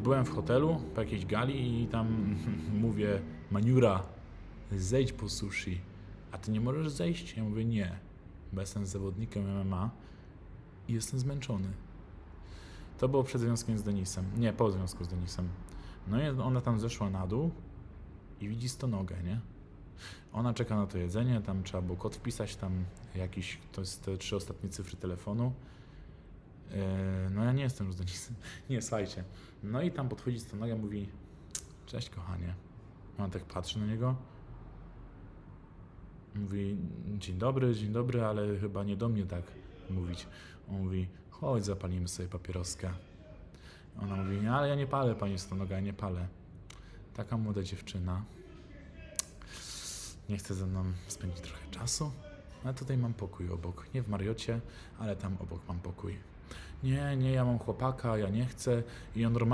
Byłem w hotelu po jakiejś gali i tam mówię, Maniura, zejdź po sushi. A ty nie możesz zejść? Ja mówię, nie, bo jestem zawodnikiem MMA i jestem zmęczony. To było przed związkiem z Denisem. Nie, po związku z Denisem. No i ona tam zeszła na dół i widzi stonogę, nie? Ona czeka na to jedzenie, tam trzeba było kod wpisać, tam jakiś, to jest te trzy ostatnie cyfry telefonu. Yy, No ja nie jestem Denisem. Nie, słuchajcie. No i tam podchodzi stonoga, mówi cześć kochanie. Ona tak patrzy na niego. Mówi dzień dobry, dzień dobry, ale chyba nie do mnie tak mówić. On mówi chodź zapalimy sobie papieroskę. Ona mówi nie, ale ja nie palę pani stonoga, ja nie palę. Taka młoda dziewczyna. Nie chce ze mną spędzić trochę czasu. A tutaj mam pokój obok. Nie w Mariocie, ale tam obok mam pokój. Nie, nie, ja mam chłopaka, ja nie chcę. I on normalnie